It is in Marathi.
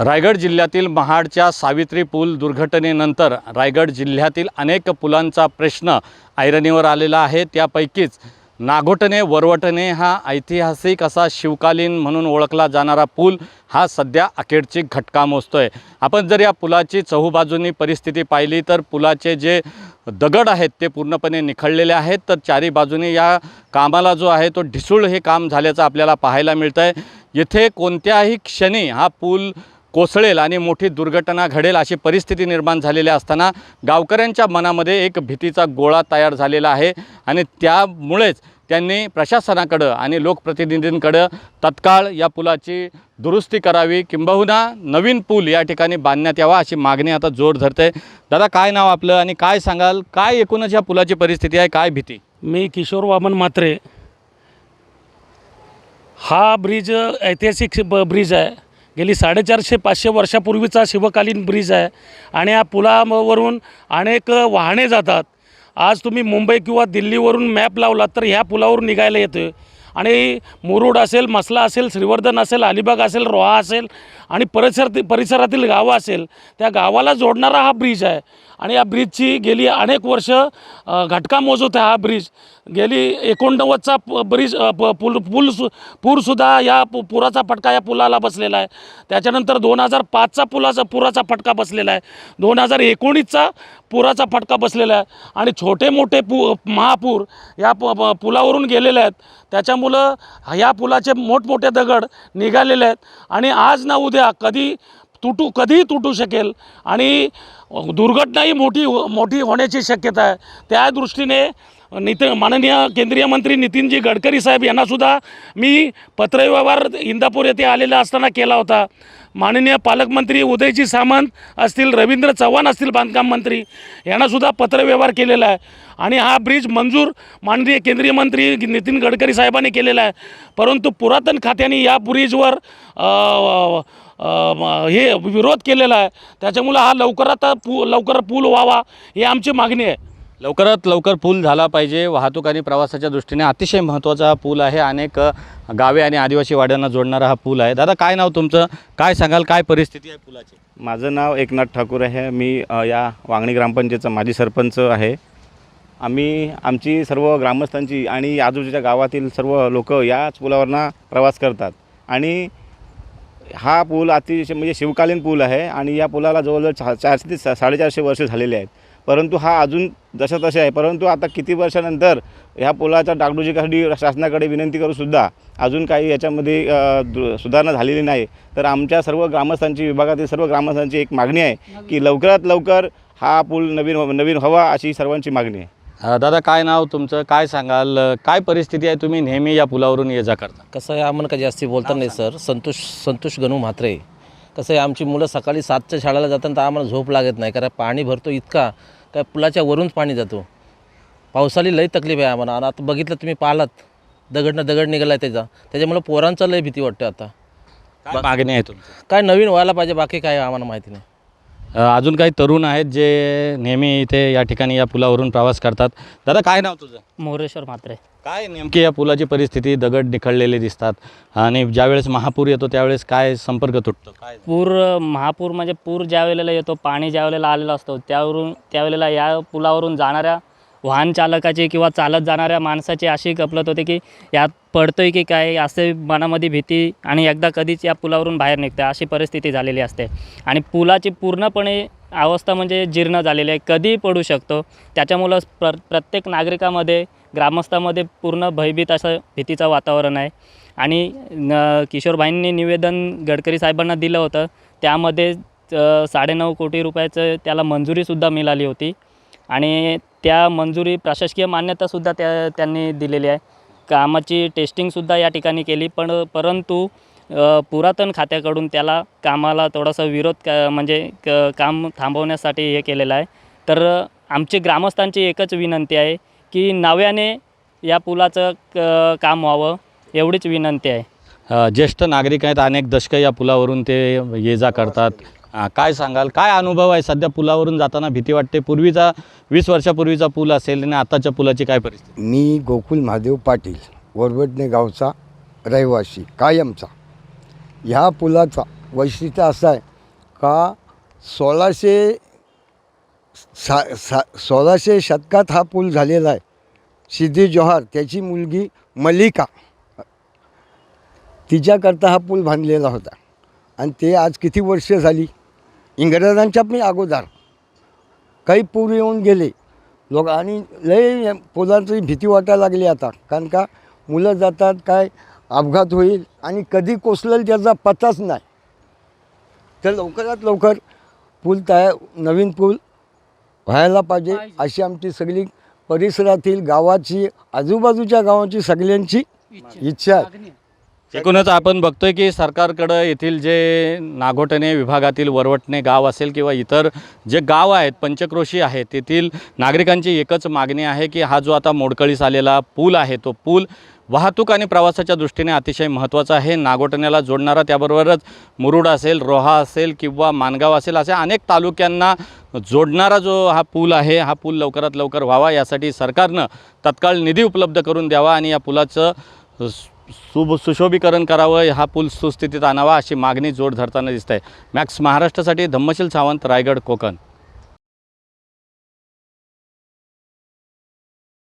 रायगड जिल्ह्यातील महाडच्या सावित्री पूल दुर्घटनेनंतर रायगड जिल्ह्यातील अनेक पुलांचा प्रश्न ऐरणीवर आलेला आहे. त्यापैकीच नागोटणे वरवटणे हा ऐतिहासिक असा शिवकालीन म्हणून ओळखला जाणारा पूल हा सध्या अखेरची घटका आहे आपण जर या पुलाची चहूबाजूनी परिस्थिती पाहिली तर पुलाचे जे दगड आहेत ते पूर्णपणे निखळलेले आहेत. तर चारी बाजूने या कामाला जो आहे तो ढिसूळ हे काम झाल्याचं आपल्याला पाहायला मिळतं आहे येथे कोणत्याही क्षणी हा पूल कोसळेल आणि मोठी दुर्घटना घडेल अशी परिस्थिती निर्माण झालेली असताना गावकऱ्यांच्या मनामध्ये एक भीतीचा गोळा तयार झालेला आहे आणि त्यामुळेच त्यांनी प्रशासनाकडं आणि लोकप्रतिनिधींकडं तत्काळ या पुलाची दुरुस्ती करावी किंबहुना नवीन पूल या ठिकाणी बांधण्यात यावा अशी मागणी आता जोर धरते. दादा काय नाव आपलं आणि काय सांगाल? काय एकूणच या पुलाची परिस्थिती आहे? काय भीती? मी किशोर वामन मात्रे हा ब्रिज ऐतिहासिक ब ब्रिज आहे. गेली साडेचारशे पाचशे वर्षापूर्वीचा शिवकालीन ब्रिज आहे आणि या पुलावरून अनेक वाहने जातात. आज तुम्ही मुंबई किंवा दिल्लीवरून मॅप लावलात तर ह्या पुलावरून निघायला येतो आणि मुरुड असेल मसला असेल श्रीवर्धन असेल अलिबाग असेल रोहा असेल आणि परिसर परिसरातील गावं असेल त्या गावाला जोडणारा हा ब्रिज आहे. आणि या ब्रिजची गेली अनेक वर्ष घटका मोजत आहे हा ब्रिज. गेली एकोणनव्वदचा ब्रिज प- पूल पूल सु पूरसुद्धा या पु पुराचा फटका या पुलाला बसलेला आहे. त्याच्यानंतर दोन हजार पाचचा पुलाचा पुराचा फटका बसलेला आहे. दोन हजार एकोणीसचा पुराचा फटका बसलेला आहे. आणि छोटे मोठे पु महापूर या प पुलावरून गेलेले आहेत. त्याच्यामुळं या पुलाचे मोठमोठे दगड निघालेले आहेत. आणि आज ना उद्या कधी तुटू कधीही तुटू शकेल. आणि दुर्घटनाही मोठी हो- मोठी होण्याची शक्यता आहे. त्या दृष्टीने नित माननीय केंद्रीय मंत्री नितीनजी गडकरी साहेब यांनासुद्धा मी पत्रव्यवहार इंदापूर येथे आलेला असताना केला होता. माननीय पालकमंत्री उदयजी सामंत असतील रवींद्र चव्हाण असतील बांधकाम मंत्री यांनासुद्धा पत्रव्यवहार केलेला आहे. आणि हा ब्रिज मंजूर माननीय केंद्रीय मंत्री नितीन गडकरी साहेबांनी केलेला आहे. परंतु पुरातन खात्याने या ब्रिजवर हे विरोध केलेला आहे. त्याच्यामुळं हा लवकरात पू लवकर पूल व्हावा ही आमची मागणी आहे. लवकरात लवकर पूल झाला पाहिजे. वाहतूक आणि प्रवासाच्या दृष्टीने अतिशय महत्त्वाचा हा पूल आहे. अनेक गावे आणि आदिवासी वाड्यांना जोडणारा हा पूल आहे. दादा काय नाव तुमचं? काय सांगाल? काय परिस्थिती आहे पुलाची? माझं नाव एकनाथ ठाकूर आहे. मी या वांगणी ग्रामपंचायतचा माजी सरपंच आहे. आम्ही आमची सर्व ग्रामस्थांची आणि आजूबाजूच्या गावातील सर्व लोक याच पुलावरनं प्रवास करतात. आणि हा पूल अतिशय म्हणजे शिवकालीन पूल आहे आणि या पुलाला जवळजवळ चारशे ते सा साडेचारशे वर्ष झालेले आहेत. परंतु हा अजून जसं तसे आहे. परंतु आता किती वर्षानंतर ह्या पुलाच्या डागडुजीसाठी शासनाकडे विनंती करूनसुद्धा अजून काही याच्यामध्ये दु- सुधारणा झालेली नाही. तर आमच्या सर्व ग्रामस्थांची विभागातील सर्व ग्रामस्थांची एक मागणी आहे की लवकरात लवकर हा पूल नवीन नवीन व्हावा अशी सर्वांची मागणी आहे. दादा काय नाव तुमचं? काय सांगाल? काय परिस्थिती आहे तुम्ही नेहमी या पुलावरून ये जा करता? कसं आहे आम्हाला काही जास्ती बोलता नाही सर. संतोष संतोष गणू म्हात्रे. कसं आहे आमची मुलं सकाळी सातच्या शाळेला जातात तर आम्हाला झोप लागत नाही कारण पाणी भरतो इतका काय पुलाच्या वरूनच पाणी जातो. पावसाली लई तकलीफ आहे आम्हाला. आणि आता बघितलं तुम्ही पाहिलात दगडनं दगड निघाला आहे त्याचा. त्याच्यामुळं पोरांचा लई भीती वाटते आता. काय मागणी आहे तुमची? काय नवीन व्हायला पाहिजे बाकी काय आम्हाला माहिती नाही. अजून काही तरुण आहेत जे नेहमी इथे या ठिकाणी या पुलावरून प्रवास करतात. दादा काय नाव तुझं? मोरेश्वर म्हात्रे. काय नेमकी या पुलाची परिस्थिती? दगड निखळलेले दिसतात आणि ज्यावेळेस महापूर येतो त्यावेळेस काय संपर्क तुटतो? काय पूर महापूर म्हणजे पूर ज्या वेळेला येतो पाणी ज्या वेळेला आलेलं असतो त्यावरून त्यावेळेला या पुलावरून जाणाऱ्या वाहन चालकाची किंवा चालत जाणाऱ्या माणसाची अशी गपलत होते की यात पडतोय की काय असे मनामध्ये भीती आणि एकदा कधीच या पुलावरून बाहेर निघते अशी परिस्थिती झालेली असते. आणि पुलाची पूर्णपणे अवस्था म्हणजे जीर्ण झालेली आहे कधीही पडू शकतो. त्याच्यामुळं प्र प्रत्येक नागरिकामध्ये ग्रामस्थामध्ये पूर्ण भयभीत असं भीतीचं वातावरण आहे. आणि न किशोरभाईंनी निवेदन गडकरी साहेबांना दिलं होतं. त्यामध्ये साडेनऊ कोटी रुपयाचं त्याला मंजुरीसुद्धा मिळाली होती. आणि त्या मंजुरी प्रशासकीय मान्यतासुद्धा त्या त्यांनी दिलेली आहे. कामाची टेस्टिंगसुद्धा या ठिकाणी केली. पण परंतु पुरातन खात्याकडून त्याला कामाला थोडासा विरोध क म्हणजे क काम थांबवण्यासाठी हे केलेलं आहे. तर आमची ग्रामस्थांची एकच विनंती आहे की नव्याने या पुलाचं क काम व्हावं एवढीच विनंती आहे. ज्येष्ठ नागरिक आहेत अनेक दशकं या पुलावरून ते ये जा करतात. हां काय सांगाल? काय अनुभव आहे सध्या पुलावरून जाताना? भीती वाटते. पूर्वीचा वीस वर्षापूर्वीचा पूल असेल आणि आताच्या पुलाची काय परिस्थिती? मी गोकुल महादेव पाटील वरवडणे गावचा रहिवासी कायमचा. ह्या पुलाचा वैशिष्ट्य असं आहे का सोळाशे सा सा सोळाशे शतकात हा पूल झालेला आहे. सिद्धी जोहार त्याची मुलगी मलिका तिच्याकरता हा पूल बांधलेला होता. आणि ते आज किती वर्ष झाली? इंग्रजांच्या पण अगोदर. काही पूर येऊन गेले. लोक आणि लय पुलांची भीती वाटायला लागली आता. कारण का मुलं जातात काय अपघात होईल आणि कधी कोसलेल त्याचा पत्ताच नाही. तर लवकरात लवकर पूल तयार नवीन पूल व्हायला पाहिजे अशी आमची सगळी परिसरातील गावाची आजूबाजूच्या गावाची सगळ्यांची इच्छा. आहे. एकूणच आपण बघतोय की सरकारकडं येथील जे नागोटणे विभागातील वरवटणे गाव असेल किंवा इतर जे गाव आहेत पंचक्रोशी आहेत तेथील नागरिकांची एकच मागणी आहे की हा जो आता मोडकळीस आलेला पूल आहे तो पूल वाहतूक आणि प्रवासाच्या दृष्टीने अतिशय महत्त्वाचा आहे. नागोटण्याला जोडणारा त्याबरोबरच मुरुड असेल रोहा असेल किंवा मानगाव असेल अशा अनेक तालुक्यांना जोडणारा जो हा पूल आहे हा पूल लवकरात लवकर व्हावा. यासाठी सरकारनं तत्काळ निधी उपलब्ध करून द्यावा आणि या पुलाचं सुब सुशोभीकरण करावं हा पूल सुस्थितीत आणावा अशी मागणी जोड धरताना दिसत आहे मॅक्स महाराष्ट्रासाठी धम्मशील सावंत रायगड कोकण.